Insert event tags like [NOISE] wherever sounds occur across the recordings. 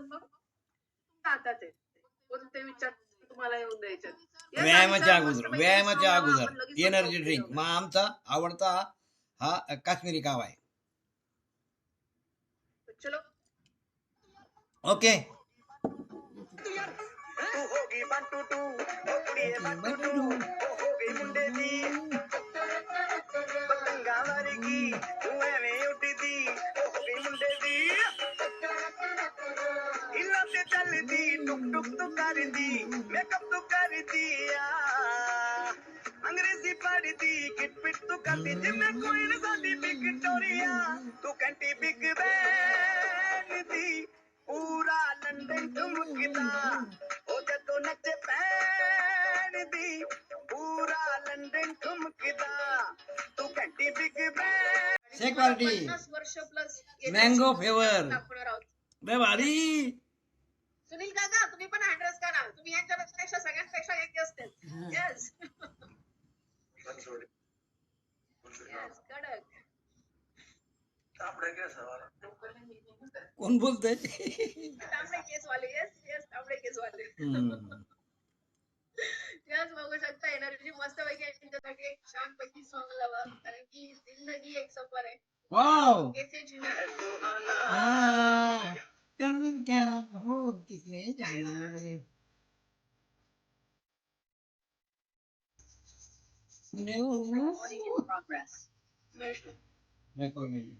मग हातात आहे कोणते विचार तुम्हाला येऊन द्यायचे या व्यायामाच्या विचार अगोदर मस्तपैकी व्यायामाच्या सांगावा, अगोदर. आपण लगेच एनर्जी समजावून ड्रिंक घेऊ. मग आमचा आवडता हा काश्मीरी कावा आहे. चलो ओके तू होगी बंटू to. O कुड़िए Bantu two O होगी मुंडे दी पतंगा वर्गी तू एवें कर दी मेकअप तो कर दिया अंग्रेज़ी पढ़ दी किटपिट तो कर दी जिम में क्वीन सादी विक्टोरिया तू कंटी बिग बैन दी पूरा लंदन चमकदा ओ जदो नच पैन दी पूरा लंदन चमकदा तू कंटी बिग बैन सेक्युरिटी मैंगो फेवर बे कोण बोलतय तांबडे केस वाले येस येस तांबडे केस वाले हम्म. याच बघू शकता एनर्जी मस्त पैकी आहे त्यांच्यासाठी एक छान पैकी सॉंग लावा कारण की जिंदगी एक सफर आहे वाव कैसे जीना आ, करून क्या हो किसने जाना है? देखो मेरी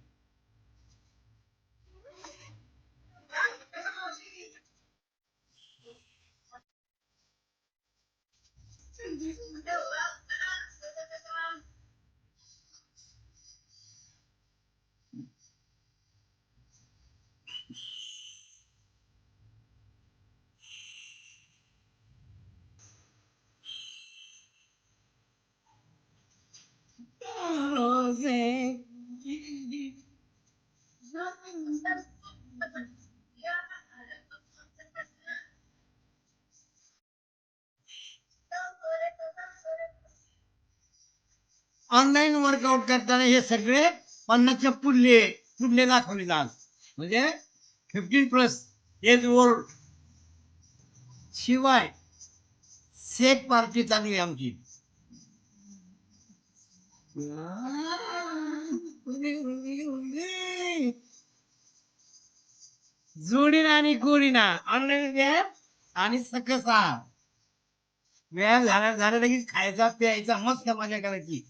you [LAUGHS] know ऑनलाईन वर्कआउट करताना हे सगळे पन्नासच्या पुढले पुढले दाखवले आज. म्हणजे फिफ्टीन प्लस एज ओल्ड शिवाय सेक पार्टी चांगली आमची. जोडीना आणि गोडीना ऑनलाईन व्यायाम आणि सकसा व्यायाम झाला झाला लगेच खायचा प्यायचा मस्त मजा करायची.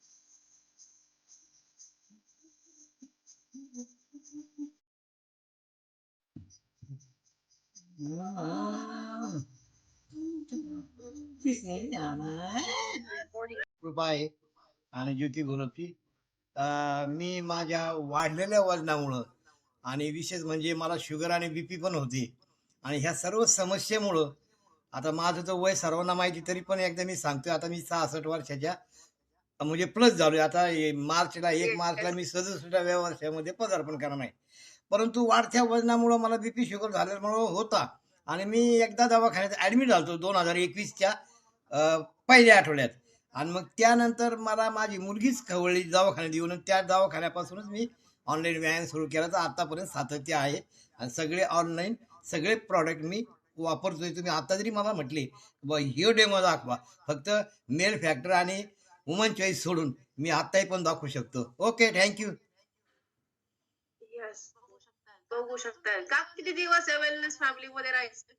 कृपा आहे आणि ज्योती गुणवती मी माझ्या वाढलेल्या वजनामुळं आणि विशेष म्हणजे मला शुगर आणि बीपी पण होती आणि ह्या सर्व समस्येमुळं आता माझं तर वय सर्वांना माहिती तरी पण एकदा मी सांगतोय आता मी सहासष्ट वर्षाच्या म्हणजे प्लस झालोय. आता मार्चला एक मार्चला मी सदुसष्टाव्या वर्षामध्ये पदार्पण करणार आहे. परंतु वाढत्या वजनामुळं मला बीपी शुगर झाल्यामुळं होता. आणि मी एकदा दवाखान्यात ॲडमिट झालो दोन हजार एकवीसच्या पहिल्या आठवड्यात. आणि मग त्यानंतर मला माझी मुलगीच खवळली दवाखान्यात येऊन त्या दवाखान्यापासूनच मी ऑनलाईन व्यायाम सुरू केला. तर आत्तापर्यंत सातत्य आहे. आणि सगळे ऑनलाईन सगळे प्रॉडक्ट मी वापरतोय. तुम्ही आता जरी मला म्हटले ब हे डेमो दाखवा. फक्त मेल फॅक्टर आणि वुमन चॉईस सोडून मी आत्ताही पण दाखवू शकतो. ओके थँक्यू बघू शकताय. का किती दिवस वेलनेस फॅमिली मध्ये राहायचं?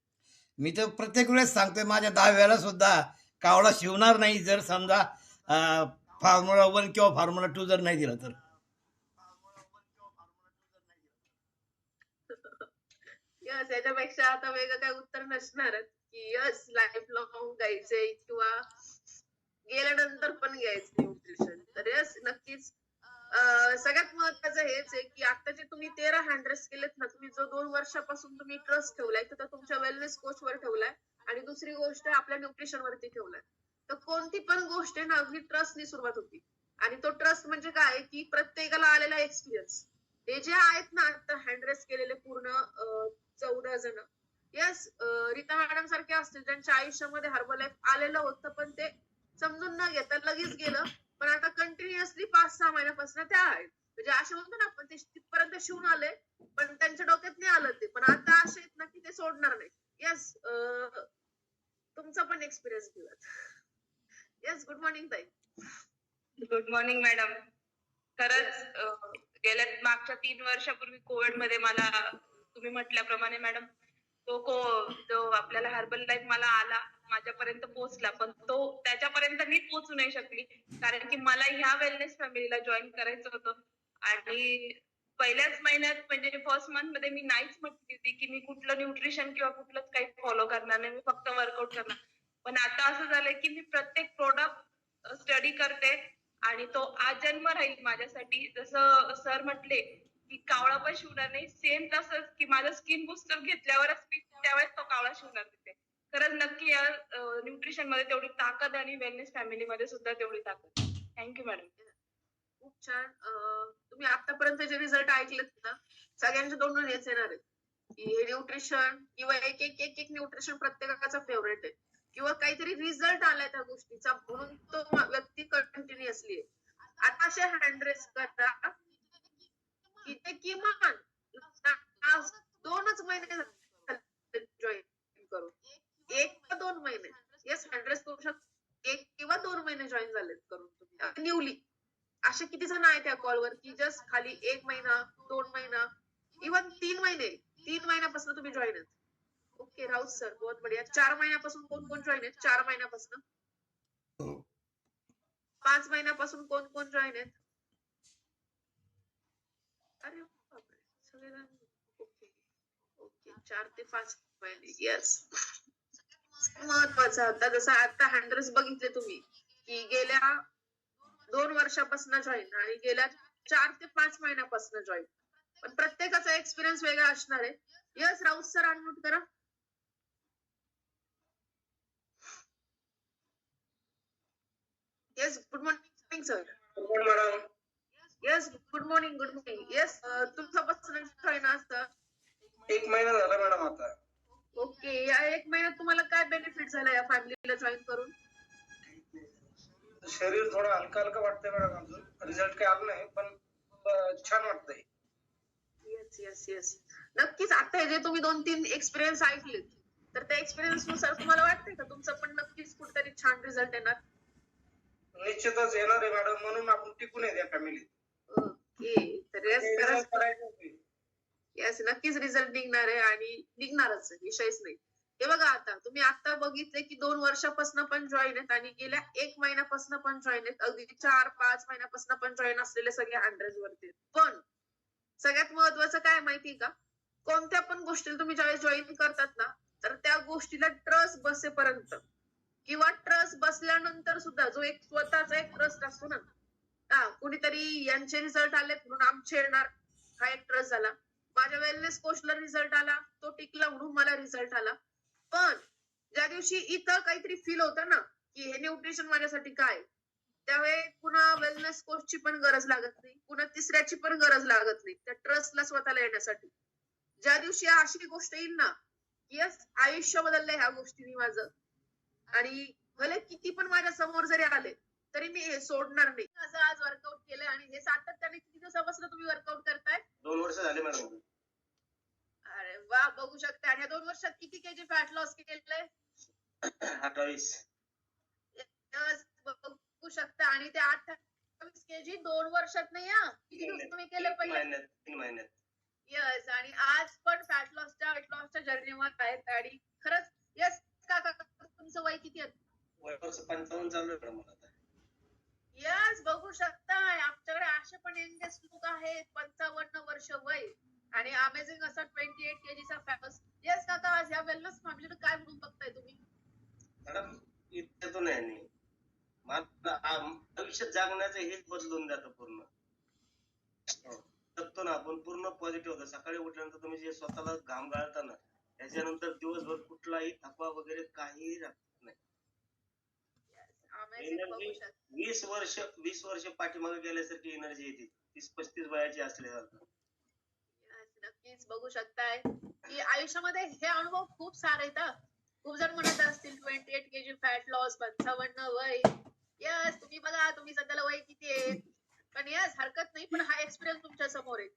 मी तर प्रत्येक वेळेस सांगतोय माझ्या दहाव्याला सुद्धा कावळा शिवणार नाही जर समजा फॉर्म्युला वन किंवा फॉर्म्युला टू जर नाही दिला तर. [LAUGHS] यस याच्यापेक्षा आता वेगळं काही उत्तर नसणारच. की यस लाईफ लॉंग घ्यायचंय किंवा गेल्यानंतर पण घ्यायचं न्यूट्रिशन तर यस नक्कीच सगळ्यात महत्वाचं हेच आहे की आता जे तुम्ही तेरा हँड केलेत ना तुम्ही जो दोन वर्षापासून तुम्ही ट्रस्ट ठेवलाय तर तुमच्या वेलनेस कोच वर ठेवलाय आणि दुसरी गोष्ट आपल्या न्यूट्रिशन वरती ठेवलाय. तर कोणती पण गोष्ट आहे ना अगदी ट्रस्टनी सुरुवात होती. आणि तो ट्रस्ट म्हणजे काय? की प्रत्येकाला आलेला एक्सपिरियन्स हे जे आहेत ना आता हँड्रेस केलेले पूर्ण चौदा जण. यस रीता मॅडम सारखे असतील ज्यांच्या आयुष्यामध्ये हर्बल लाईफ आलेलं होतं पण ते समजून न घेता लगेच गेलं. पण आता कंटिन्युअसली पाच सहा महिन्यापासून त्या आहेत. म्हणजे असे म्हणतो ना आपण ते तिथपर्यंत शिवून आले पण त्यांच्या डोक्यात नाही आलं ते. पण आता असे आहेत ना की ते सोडणार नाही येस तुमचा पण एक्सपिरियन्स घेऊयात. येस गुड मॉर्निंग ताई. गुड मॉर्निंग मॅडम खरंच गेल्या मागच्या तीन वर्षापूर्वी कोविडमध्ये मला तुम्ही म्हटल्याप्रमाणे मॅडम तो को जो आपल्याला हर्बल लाईफ मला आला माझ्यापर्यंत पोहोचला पण तो त्याच्यापर्यंत मी पोहोचू नाही शकली. कारण की मला ह्या वेलनेस फॅमिलीला जॉईन करायचं होतं. आणि पहिल्याच महिन्यात म्हणजे फर्स्ट मंथमध्ये मी नाहीच म्हटली होती की मी कुठलं न्यूट्रिशन किंवा कुठलंच काही फॉलो करणार नाही. मी फक्त वर्कआउट करणार. पण आता असं झालंय की मी प्रत्येक प्रोडक्ट स्टडी करते आणि तो आजन्म राहील माझ्यासाठी. जसं सर म्हटले की कावळा पण शिवणार नाही सेम तसंच की माझं स्किन बुस्टर घेतल्यावरच मी त्यावेळेस तो कावळा शिवणार तिथे. खरंच नक्की या न्यूट्रिशनमध्ये तेवढी ताकद आणि वेलनेस फॅमिली मध्ये सुद्धा तेवढी ताकद. थँक्यू मॅडम खूप छान. तुम्ही आतापर्यंत जे रिझल्ट ऐकलेत ना सगळ्यांच्या तोंडून हेच येणार आहे हे न्यूट्रिशन किंवा एक एक एक एक न्यूट्रिशन प्रत्येकाचा फेवरेट आहे. किंवा काहीतरी रिझल्ट आलाय त्या गोष्टीचा म्हणून तो व्यक्ती कंटिन्युअसली आता असे हँड्रेस करता की ते किमान दोनच महिने जॉईन करून. एक किंवा दोन महिने. येस हँड्रेस करू शकतो. एक किंवा दोन महिने जॉईन झालेत करून तुम्ही. न्यूली असे किती जण आहेत त्या कॉलवर की जस्ट खाली एक महिना दोन महिना इवन तीन महिने. तीन महिन्यापासून तुम्ही जॉईन आहेत. ओके राऊत सर बहुत बढिया. चार महिन्यापासून कोण कोण जॉईन आहेत? चार महिन्यापासून. पाच महिन्यापासून कोण कोण जॉईन आहेत? अरे बापरे सगळेजण ओके ओके चार ते पाच महिने. येस महत्त्वाचा होता. जसं आता हँडल्स बघितले तुम्ही की गेल्या दोन वर्षापासून जॉईन आणि गेल्या चार ते पाच महिन्यापासून जॉईन पण प्रत्येकाचा एक्सपिरियन्स वेगळा असणार आहे. यस राऊत सर अनम्यूट करा. Yes good morning sir madam yes good morning good morning yes तुमचा बसून जॉईन असतं. एक महिना झाला मॅडम आता. ओके या एक महिन्यात तुम्हाला काय बेनिफिट झाला या फॅमिलीला जॉईन करून? शरीर थोडं हलका हलका वाटतंय मॅडम अजून. रिझल्ट काही आला नाही पण छान वाटतंय. येस येस येस नक्कीच आता हे जे तुम्ही दोन तीन एक्सपिरियन्स ऐकले तर त्या एक्सपिरियन्सनुसार तुम्हाला वाटतंय का? तुमचं पण नक्कीच कुठेतरी छान रिझल्ट येणार. निश्चितच येणार आहे मॅडम म्हणून आपण टिकून आहे त्या फॅमिलीत ओके तर येस खरंच यास नक्कीच रिझल्ट निघणार आहे आणि निघणारच विषयच नाही. हे बघा आता तुम्ही आता बघितले की दोन वर्षापासून पण जॉईन आहेत आणि गेल्या एक महिन्यापासून पण जॉईन आहेत. अगदी चार पाच महिन्यापासून पण जॉईन असलेले सगळे हंड्रेड वरती आहेत. पण सगळ्यात महत्वाचं काय माहिती का? कोणत्या पण गोष्टीला तुम्ही ज्यावेळेस जॉईन करतात ना तर त्या गोष्टीला ट्रस्ट बसेपर्यंत किंवा ट्रस्ट बसल्यानंतर सुद्धा जो एक स्वतःचा एक ट्रस्ट असतो ना हा कुणीतरी यांचे रिझल्ट आलेत म्हणून आमचे येणार हा एक ट्रस्ट झाला. माझ्या वेलनेस कोचला रिझल्ट आला. तो टिकला म्हणून मला रिझल्ट आला. पण ज्या दिवशी इथं काहीतरी फील होतं ना की हे न्यूट्रिशन माझ्यासाठी काय? त्यावेळी पुन्हा वेलनेस कोचची पण गरज लागत नाही. पुन्हा तिसऱ्याची पण गरज लागत नाही. त्या ट्रस्टला स्वतःला येण्यासाठी. ज्या दिवशी अशी गोष्ट येईल ना यस आयुष्य बदललंय ह्या गोष्टीने माझं. आणि भले किती पण माझ्यासमोर जरी आले तरी मी हे सोडणार नाही. असं आज वर्कआउट केलंय आणि हे सातत्याने किती दिवसापासून तुम्ही वर्कआउट करताय? दोन वर्ष झाले मॅडम अरे वा बघू शकता. आणि या दोन वर्षात किती केजी फॅट लॉस केलेलं अठ्ठावीस. बघू शकता. आणि ते अठ्ठावीस केजी दोन वर्षात नाही हा? किती दिवस तुम्ही केले पहिले? महिन्यात तीन महिन्यात. येस आणि आज पण फॅट लॉसच्या वेट लॉसच्या जर्नीवर आहेत. आणि खरंच येस काका तुमचं वय किती आहे? वर्ष पंचावन्न चालू आहे मॅडम मला यस बघू शकता आमच्याकडे असे पण यंगेस्ट लोक आहेत. पंचावन्न वर्ष वय. आणि अमेझिंग असा ट्वेंटी एट केजीचा फॅमस येस काका आज या वेलनेस फॅमिलीला काय म्हणून बघताय तुम्ही? मॅडम इतक्यातून आहे नाही मला जागण्याचं जगण्याचं हेच बदलून जातं पूर्ण. हो. असतो ना आपण पूर्ण पॉझिटिव्ह होतो. सकाळी उठल्यानंतर तुम्ही जे स्वतःला घाम गाळता ना त्याच्यानंतर दिवसभर कुठलाही थकवा वगैरे काही राहत वीस वर्ष वीस वर्ष पाठीमागे गेल्यासारखी एनर्जी येते तीस पस्तीस वयाची असल्यासारखं नक्कीच बघू शकताय. की आयुष्यामध्ये हे अनुभव खूप सारे हं. खूप जण म्हणत असतील twenty eight KG fat loss पंचावन्न वय. यस तुम्ही बघा तुम्ही सध्याला वय किती आहे. पण यस हरकत नाही पण हा एक्सपिरियन्स तुमच्यासमोर आहे.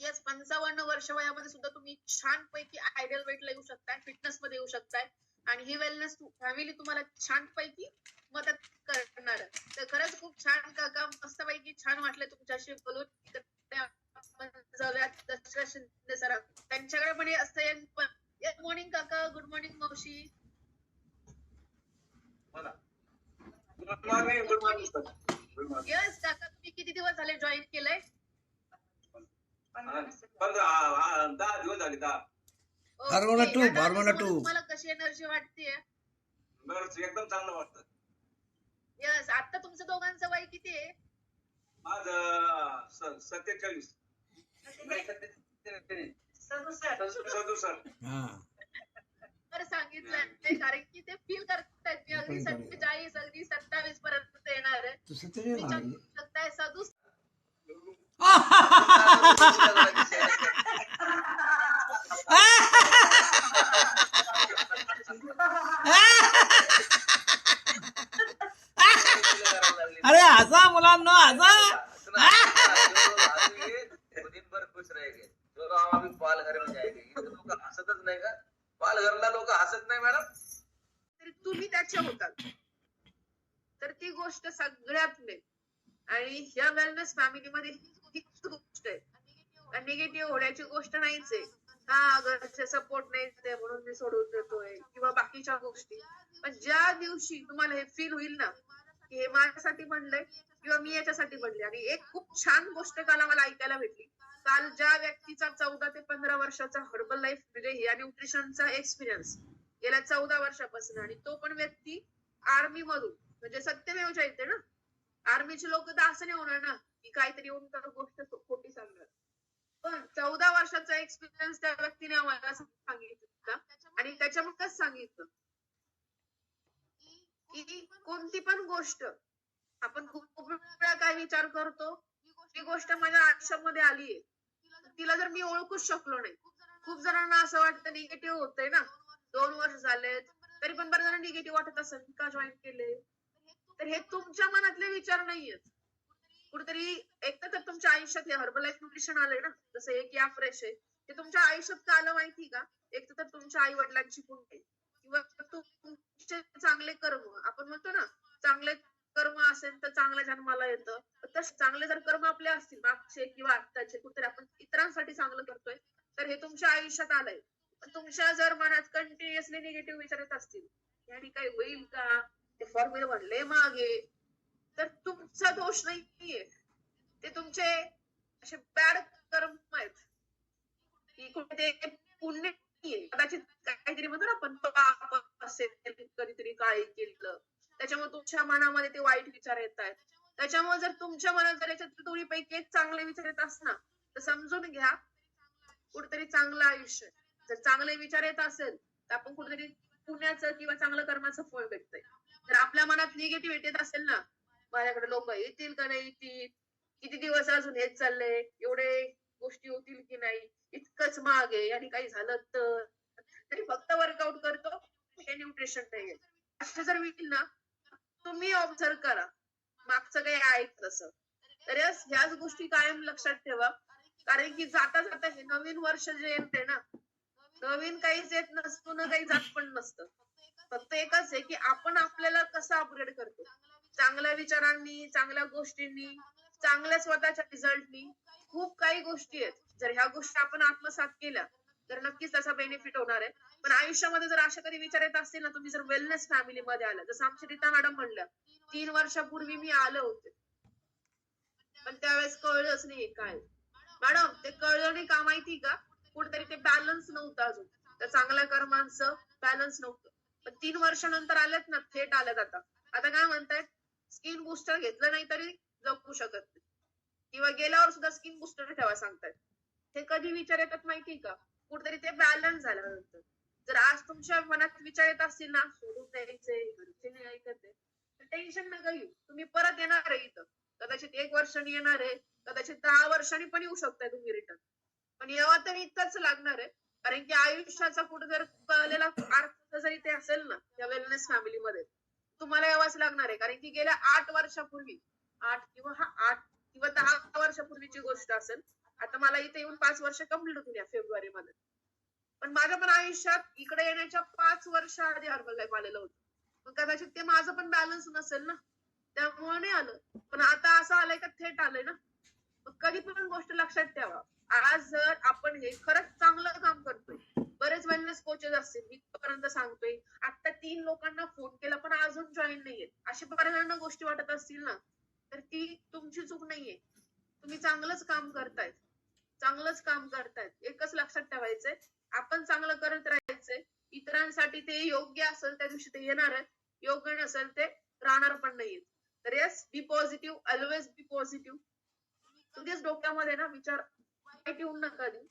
यस पंचावन्न वर्ष वयामध्ये सुद्धा तुम्ही छान पैकी आयडियल वेटला येऊ शकताय फिटनेस मध्ये येऊ शकताय. आणि ही वेलनेस फॅमिली तुम्हाला छान पैकी मदत करणार. तर खरंच खूप छान काका मस्त पैकी छान वाटलं तुमच्याशी बोलून. जाऊयात दसरा शिंदे सर त्यांच्याकडे पण असतं पण गुड मॉर्निंग काका. गुड मॉर्निंग मावशी. यस काका तुम्ही किती दिवस झाले जॉईन केलंय? दहा दिवस झाले. तुम्हाला कशी एनर्जी वाटतेय? बरं एकदम चांगलं वाटतं. यस आता तुमचं दोघांचं वय किती आहे? माझं सत्तेचाळीस. सदुसष्ट. हा. तर सांगितलं. कारण की ते फील करतायत. की अगदी. सत्तेचाळीस अगदी सत्तावीस पर्यंत येणार आहे. तू शकताय सदुस [LAUGHS] [LAUGHS] [LAUGHS] अरे हसा मुलांना हसा दिनभर खुश रहेंगे जो तो हम अभी पालघर में जाएंगे ये तो लोग हसतच नाही का? पालघरला लोक हसत नाही मॅडम? तरी तुम्ही त्याचे होतात. तर ती गोष्ट सगळ्यात मेन आणि ह्या वेलनेस फॅमिलीमध्ये हीच गोष्ट आहे. निगेटिव्ह होण्याची गोष्ट नाहीच आहे. हा घरचे सपोर्ट नाही ते म्हणून मी सोडून देतोय किंवा बाकीच्या गोष्टी. पण ज्या दिवशी तुम्हाला हे फील होईल ना की हे माझ्यासाठी बनलंय किंवा मी याच्यासाठी बनले? आणि एक खूप छान गोष्ट काल मला ऐकायला भेटली. काल ज्या व्यक्तीचा चौदा ते पंधरा वर्षाचा हर्बल लाईफ म्हणजे या न्यूट्रिशनचा एक्सपिरियन्स गेल्या चौदा वर्षापासून आणि तो पण व्यक्ती आर्मी मधून म्हणजे सत्यमेव जयते ना? आर्मीचे लोक तर असं नाही होणार ना की काहीतरी येऊन तर गोष्ट खोटी सांगणार. पण चौदा वर्षाचा एक्सपिरियन्स त्या व्यक्तीने आम्हाला सांगितलं आणि त्याच्यामुळेच सांगितलं. की कोणती पण गोष्ट आपण खूप वेळा काय विचार करतो ती गोष्ट माझ्या आयुष्यामध्ये आलीये तिला जर मी ओळखूच शकलो नाही खूप जणांना असं वाटतं निगेटिव्ह होतंय ना. दोन वर्ष झालेत तरी पण बरं जण निगेटिव्ह वाटत असेल का जॉईन केले तर हे तुमच्या मनातले विचार नाहीयेत. कुठेतरी एक तर तुमच्या आयुष्यात हे हर्बल लाईफ न्यूट्रिशन आलंय ना जसं एक या फ्रेश आहे. ते तुमच्या आयुष्यात का आलं माहिती का? एक तर तुमच्या आई वडिलांची पुण्य किंवा चांगले कर्म. आपण म्हणतो ना चांगले कर्म असेल तर चांगल्या जन्माला येतं. तसे चांगले जर कर्म आपले असतील मागचे किंवा आत्ताचे कुठेतरी आपण इतरांसाठी चांगलं करतोय तर हे तुमच्या आयुष्यात आलंय. पण तुमच्या जर मनात कंटिन्युअसली निगेटिव्ह विचार येत असतील या ठिकाणी होईल का? ते फॉर्म्युला म्हणले मागे. तर तुमचा दोष नाहीये. ते तुमचे असे बॅड कर्म आहेत. की कुठे ते पुण्य कदाचित काहीतरी म्हणतो ना आपण पाप असेल कधीतरी काय केलं. त्याच्यामुळे तुमच्या मनामध्ये ते वाईट विचार येत आहेत. त्याच्यामुळे जर तुमच्या मनात जर याच्यात दोन्हीपैकी एक चांगले विचार येत असणार तर समजून घ्या कुठेतरी चांगलं आयुष्य. जर चांगले विचार येत असेल तर आपण कुठेतरी पुण्याचं किंवा चांगलं कर्माचं फळ भेटतंय. जर आपल्या मनात निगेटिव्ह येत असेल ना माझ्याकडे लोक येतील का नाही येतील? किती दिवस अजून हेच चाललंय? एवढे गोष्टी होतील की नाही इतकंच माग आहे आणि काही झालं तर. तरी फक्त वर्कआउट करतो हे न्यूट्रिशन नाही असं जर होईल ना तुम्ही ऑब्झर्व करा. मागचं काही आहे तसं. तर याच- ह्याच गोष्टी कायम लक्षात ठेवा. कारण की जाता जाता हे नवीन वर्ष जे येते ना नवीन काहीच येत नसतो ना काही जात पण नसतं. फक्त एकच आहे की आपण आपल्याला कसं अपग्रेड करतो? चांगल्या विचारांनी चांगल्या गोष्टींनी चांगल्या स्वतःच्या रिझल्टनी खूप काही गोष्टी आहेत. जर ह्या गोष्टी आपण आत्मसात केल्या तर नक्कीच त्याचा बेनिफिट होणार आहे. पण आयुष्यामध्ये जर अशा कधी विचार येत असतील ना तुम्ही जर वेलनेस फॅमिलीमध्ये आला जसं आमच्या रीता मॅडम म्हणल्या तीन वर्षापूर्वी मी आलो होते. पण त्यावेळेस कळलंच नाही काय. मॅडम ते कळलं नाही का माहिती का? कुठेतरी ते बॅलन्स नव्हतं अजून. त्या चांगल्या कर्मांचं बॅलन्स नव्हतं. पण तीन वर्षानंतर आल्यात ना थेट आल्यात आता. आता काय म्हणतायत? स्किन बुस्टर घेतलं नाही तरी जगू शकत नाही. किंवा गेल्यावर सुद्धा स्किन बुस्टर ठेवा सांगतात. हे कधी विचार येतात माहिती का? कुठेतरी ते बॅलन्स झाल्यानंतर. जर आज तुमच्या मनात विचार येत असतील ना सोडून द्यायचे घरचे नाही ऐकत तर टेन्शन नका घेऊ. तुम्ही परत येणार आहे इथं. कदाचित एक वर्षांनी येणार आहे कदाचित दहा वर्षांनी पण येऊ शकताय तुम्ही रिटर्न पण यावं तर इतकंच लागणार आहे. कारण की आयुष्याचा कुठे जर कळलेला अर्थ जरी ते असेल ना त्या वेलनेस फॅमिलीमध्ये तुम्हाला यावाच लागणार आहे. कारण की गेल्या आठ वर्षापूर्वी आठ किंवा हा आठ किंवा दहा वर्षापूर्वीची गोष्ट असेल आता मला इथे येऊन पाच वर्ष कंप्लीट होतील या फेब्रुवारी मध्ये पण माझ्या पण आयुष्यात इकडे येण्याच्या पाच वर्ष आधी हर्बल लाईफ आलेलं होतं. मग कदाचित ते माझं पण बॅलन्स नसेल ना? त्यामुळे नाही आलं. पण आता असं आलंय का थेट आलंय ना? मग कधी पण गोष्ट लक्षात ठेवा. आज जर आपण हे खरंच चांगलं काम करतोय बरेच वेलनेस कोचेस असतील मी पर्यंत सांगतोय आता तीन लोकांना फोन केला पण अजून जॉईन नाहीये अशा बऱ्याचजणांना गोष्टी वाटत असतील ना? तर ती तुमची चूक नाहीये. तुम्ही चांगलंच काम करतायत. चांगलंच काम करतायत. एकच लक्षात ठेवायचंय आपण चांगलं करत राहायचंय. इतरांसाठी ते योग्य असेल त्या दिवशी ते येणार आहेत. योग्य नसेल ते राहणार पण नाहीये तर yes be positive always be positive तुझ्याच डोक्यामध्ये ना विचार वाईट येऊन नका देऊ.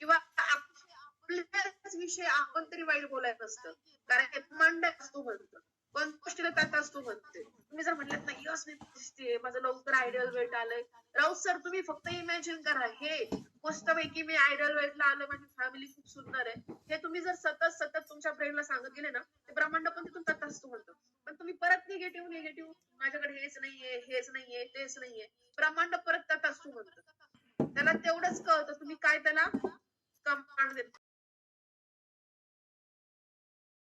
किंवा आपल्याच विषयी आपण तरी वाईट बोलायचं असतं. कारण हे मंड असतो म्हणतो. पण गोष्टीला त्यात असतो म्हणते तुम्ही जर म्हटलं नाही यस मी दिसते माझं लवकर आयडियल वेट आलंय. राऊत सर तुम्ही फक्त इमॅजिन करा. हे मस्तपैकी मी आयडियल वेटला आलं माझी फॅमिली खूप सुंदर आहे. हे तुम्ही जर सतत सतत तुमच्या ब्रेनला सांगत गेले ना ते ब्रह्मांड पण तिथून त्यात म्हणतो. पण तुम्ही परत निगेटिव्ह निगेटिव्ह माझ्याकडे हेच नाहीये हेच नाहीये तेच नाहीये. ब्रह्मांड परत त्यात म्हणतो. त्याला तेवढंच कळतं तुम्ही काय त्याला कमांड देत.